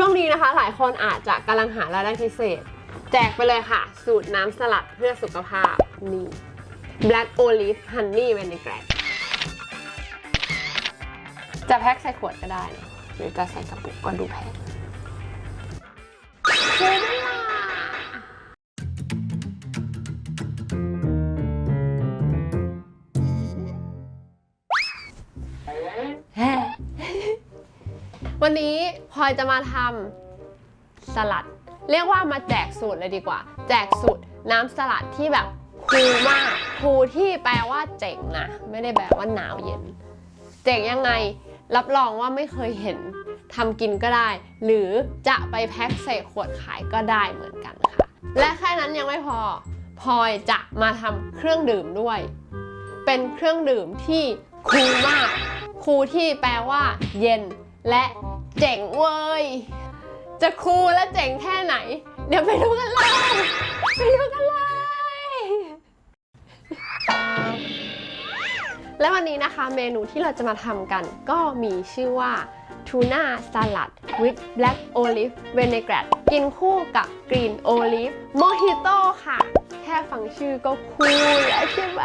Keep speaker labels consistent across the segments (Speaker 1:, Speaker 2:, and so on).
Speaker 1: ช่วงนี้นะคะ หลายคนอาจจะกำลังหารายได้พิเศษ แจกไปเลยค่ะ สูตรน้ำสลัดเพื่อสุขภาพนี่ Black Olive Honey Vinaigrette จะแพ็คใส่ขวดก็ได้นะหรือจะใส่กระปุกก็ดูแพงคุ้มล่ะแฮ่วันนี้พ ลอยจะมาทำสลัด เรียกว่ามาแจกสูตรเลยดีกว่า แจกสูตรน้ำสลัดที่แบบคูลมากคูลที่แปลว่าเจ๋งนะ ไม่ได้แปลว่าหนาวเย็น เจ๋งยังไง รับรองว่าไม่เคยเห็นทำกินก็ได้ หรือจะไปแพ็คใส่ขวดขายก็ได้เหมือนกันค่ะ และแค่นั้นยังไม่พอพลอยจะมาทำเครื่องดื่มด้วย เป็นเครื่องดื่มที่คูลมาก คูลที่แปลว่า เย็นและ เจ๋งเว้ย จะคูลและเจ๋งแค่ไหน เดี๋ยวไปดูกันเลย ไปดูกันเลย และวันนี้นะคะเมนูที่เราจะมาทำกันก็มีชื่อว่าทูน่าสลัด with black olive vinaigrette กินคู่กับ green olive mojito ค่ะ แค่ฟังชื่อก็คูลแล้วใช่ไหม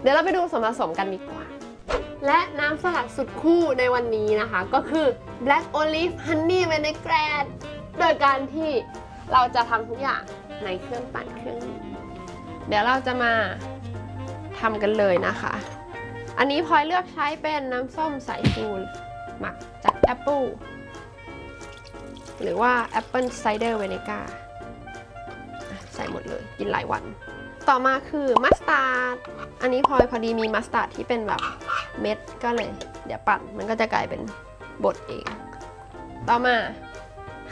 Speaker 1: เดี๋ยวเราไปดูส่วนผสมกันดีกว่า และน้ำสลัดสุดคู่ในวันนี้นะคะ ก็คือ black olive honey vinaigrette โดยการที่เราจะทำทุกอย่างในเครื่องปั่นเครื่องนี้เดี๋ยวเราจะมาทำกันเลยนะคะ อันนี้พลอยเลือกใช้เป็นน้ำส้มสายชูหมักจากแอปเปิลหรือว่าแอปเปิลไซเดอร์เวเนก้าใส่หมดเลยกินหลายวัน ต่อมาคือมัสตาร์ด อันนี้พลอยพอดีมีมัสตาร์ดที่เป็นแบบเม็ดก็เลย เดี๋ยวปั่นมันก็จะกลายเป็นบดเอง ต่อมา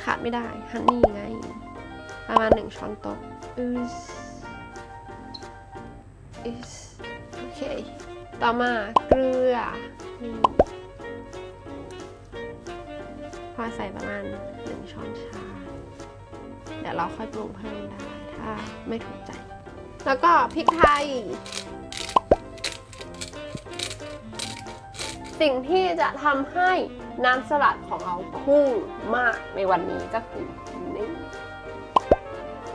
Speaker 1: ขาดไม่ได้ฮันนี่ไง ประมาณหนึ่งช้อนโต๊ะอืสอืสโอเค ต่อมาเกลือนี่พอใส่ประมาณหนึ่งช้อนชา เดี๋ยวเราค่อยปรุงเพิ่มได้ ถ้าไม่ถูกใจ แล้วก็พริกไทย สิ่งที่จะทำให้น้ำสลัดของเราพุ่งมากในวันนี้ก็คือนี่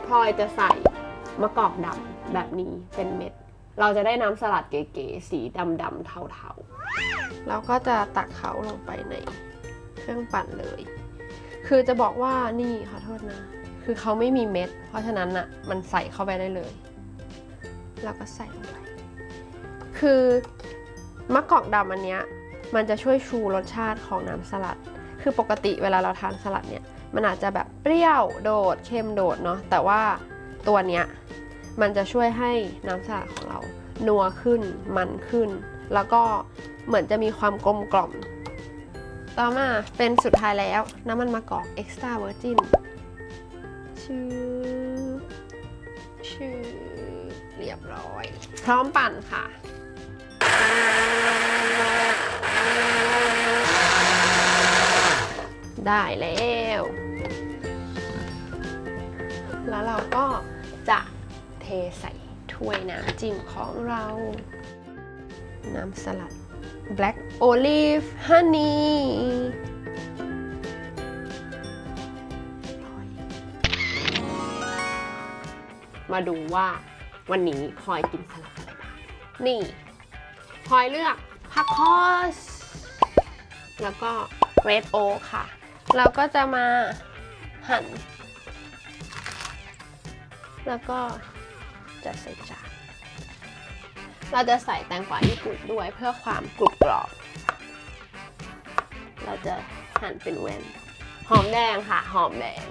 Speaker 1: พลอยจะใส่มะกอกดำแบบนี้เป็นเม็ด เราจะได้น้ำสลัดเก๋ๆสีดำๆเทาๆแล้วก็จะตักเขาลงไปในเครื่องปั่นเลย คือจะบอกว่านี่ขอโทษนะ คือเขาไม่มีเม็ด เพราะฉะนั้นอะมันใส่เข้าไปได้เลย แล้วก็ใส่ลงไป คือมะกอกดำอันเนี้ยมันจะช่วยชูรสชาติของน้ำสลัด คือปกติเวลาเราทานสลัดเนี่ย มันอาจจะแบบเปรี้ยวโดดเค็มโดดเนาะ แต่ว่าตัวเนี้ยมันจะช่วยให้น้ำสลัดของเรานัวขึ้น มันขึ้น แล้วก็เหมือนจะมีความกลมกล่อม ต่อมาเป็นสุดท้ายแล้ว น้ำมันมะกอก extra virgin ชื่อชื่อ ร้อย พร้อมปั่นค่ะได้แล้ว แล้วเราก็จะเทใส่ถ้วยน้ำจิ้มของเรา น้ำสลัด black olive honey มาดูว่า วันนี้พลอยกินสลัดอะไรบ้างนี่พลอยเลือกผักคอส แล้วก็ red oak ค่ะ เราก็จะมาหั่น แล้วก็จะใส่จานเราจะใส่แตงกวาญี่ปุ่นด้วยเพื่อความกรุบกรอบ เราจะหั่นเป็นแว่นหอมแดงค่ะ หอมแดง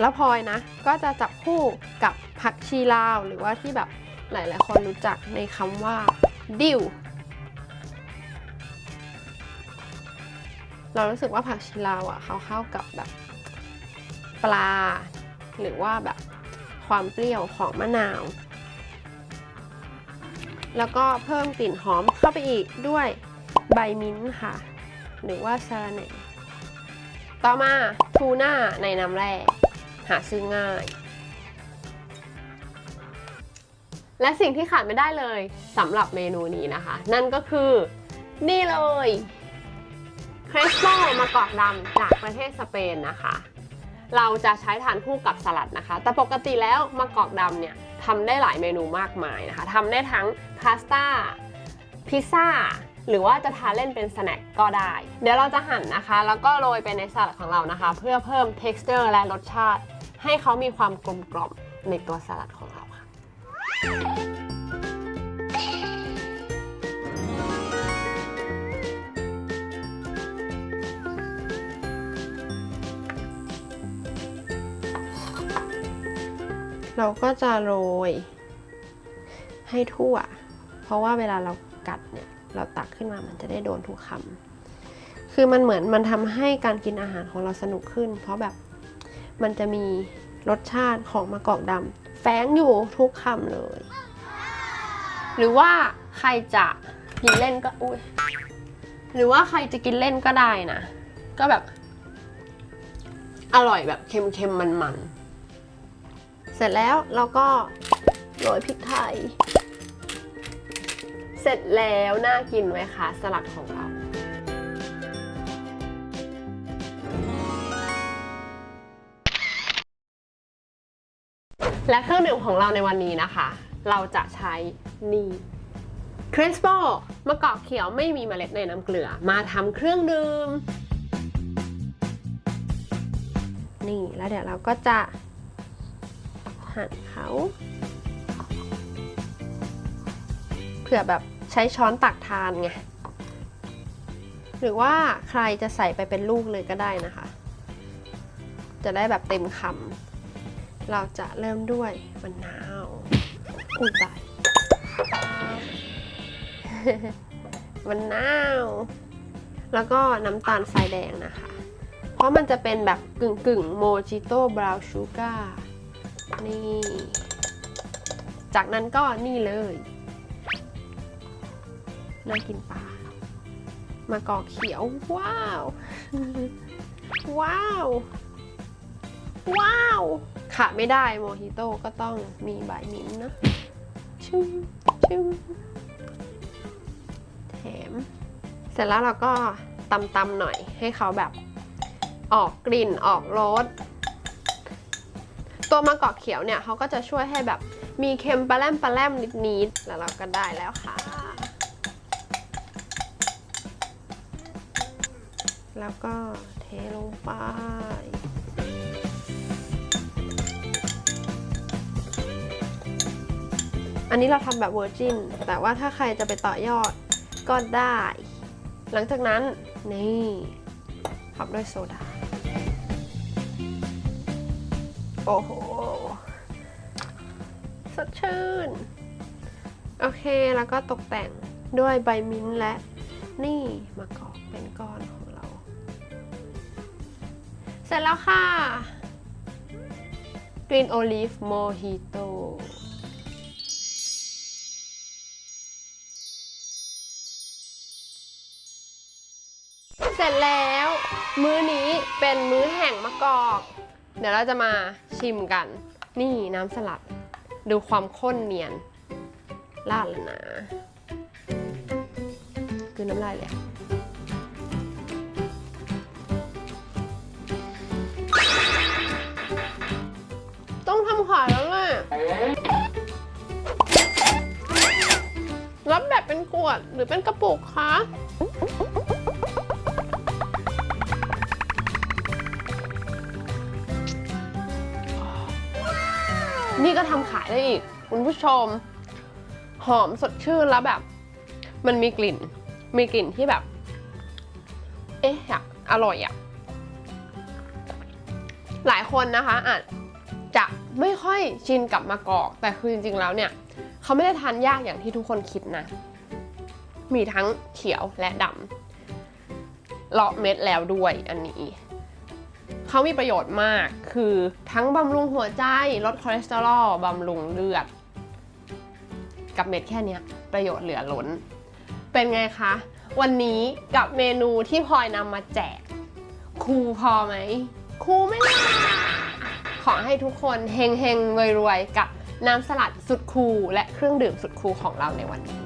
Speaker 1: แล้วพลอยนะ ก็จะจับคู่กับผักชีลาว หรือว่าที่แบบหลาย ๆ คนรู้จักในคำว่าดิวเรารู้สึกว่าผักชีลาวอะเขาเข้ากับแบบปลา หรือว่าแบบความเปรี้ยวของมะนาว แล้วก็เพิ่มกลิ่นหอมเข้าไปอีกด้วยใบมิ้นท์ค่ะ หรือว่าซาลาเน่ต่อมาทูน่าในน้ำแร่ หาซื้อง่าย และสิ่งที่ขาดไม่ได้เลยสำหรับเมนูนี้นะคะ นั่นก็คือนี่เลยคร e สโ o มะกอกดำจากประเทศสเปนนะคะ เราจะใช้ทานคู่กับสลัดนะคะ แต่ปกติแล้วมะกอกดำเนี่ยทำได้หลายเมนูมากมายนะคะทำได้ทั้งพาสต้าพิซซ่าหรือว่าจะทานเล่นเป็นสแน็คก็ได้ เดี๋ยวเราจะหั่นนะคะ แล้วก็โรยไปในสลัดของเรานะคะ เพื่อเพิ่ม texture และรสชาติ ให้เขามีความกลมกล่อมในตัวสลัดของเราค่ะ เราก็จะโรยให้ทั่ว เพราะว่าเวลาเรากัดเนี่ย เราตักขึ้นมามันจะได้โดนทุกคำคือมันเหมือนมันทำให้การกินอาหารของเราสนุกขึ้น เพราะแบบ มันจะมีรสชาติของมะกอกดำแฝงอยู่ทุกคำเลย หรือว่าใครจะกินเล่นก็อุ้ยหรือว่าใครจะกินเล่นก็ได้นะ ก็แบบ อร่อยแบบเค็มๆมันๆ เสร็จแล้วเราก็โรยพริกไทย เสร็จแล้วน่ากินไหมคะสลัดของเรา และเครื่องดื่มของเราในวันนี้นะคะ เราจะใช้นี่คริสโปมะกอกเขียวไม่มีเมล็ดในน้ำเกลือ มาทำเครื่องดื่ม นี่แล้วเดี๋ยวเราก็จะหั่นเขาเผื่อแบบใช้ช้อนตักทานไง หรือว่าใครจะใส่ไปเป็นลูกเลยก็ได้นะคะ จะได้แบบเต็มคำ เราจะเริ่มด้วยมะนาวอุ้ยตายมะนาว แล้วก็น้ำตาลทรายแดงนะคะ เพราะมันจะเป็นแบบกึ่งกึ่งโมจิโต้บราวน์ชูการ์นี่ จากนั้นก็นี่เลย น่ากินปลามะกอกเขียว ว้าว ว้าว ว้าวขาดไม่ได้โมฮิโต้ก็ต้องมีใบมิ้นท์นะชุ่มชุ่มแถม เสร็จแล้วเราก็ตำตำๆหน่อยให้เขาแบบออกกลิ่นออกรสตัวมะกอกเขียวเนี่ยเขาก็จะช่วยให้แบบมีเค็มปลาแรมปลาแรมนิดๆแล้วเราก็ได้แล้วค่ะ แล้วก็เทลงไป อันนี้เราทำแบบเวอร์จินแต่ว่าถ้าใครจะไปต่อยอดก็ได้ หลังจากนั้น นี่ทับด้วยโซดา โอ้โห สดชื่น โอเคแล้วก็ตกแต่งด้วยใบมิ้นท์และนี่มะกอกเป็นก้อนของเรา เสร็จแล้วค่ะ Green Olive Mojito เสร็จ แล้ว มื้อนี้เป็นมื้อแห่งมะกอก เดี๋ยวเราจะมาชิมกัน นี่น้ำสลัด ดูความข้นเนียนราดเลยนะคือน้ำลายเลยต้องทำขายแล้วแหละรับแบบเป็นขวดหรือเป็นกระปุกคะ นี่ก็ทำขายได้อีก คุณผู้ชม หอมสดชื่นแล้วแบบ มันมีกลิ่น มีกลิ่นที่แบบ เอ๊ะอยากอร่อยอะหลายคนนะคะอาจจะไม่ค่อยชินกับมะกอก แต่คือจริงๆแล้วเนี่ย เขาไม่ได้ทานยากอย่างที่ทุกคนคิดนะ มีทั้งเขียวและดำเลาะเม็ดแล้วด้วยอันนี้ เขามีประโยชน์มาก คือทั้งบำรุงหัวใจ ลดคอเลสเตอรอลบำรุงเลือด กับเม็ดแค่เนี้ยประโยชน์เหลือล้น เป็นไงคะ วันนี้กับเมนูที่พลอยนำมาแจก คูพอไหม คูไม่ล่ะขอให้ทุกคนเฮงเฮงรวยๆ กับน้ำสลัดสุดคูลและเครื่องดื่มสุดคูลของเราในวันนี้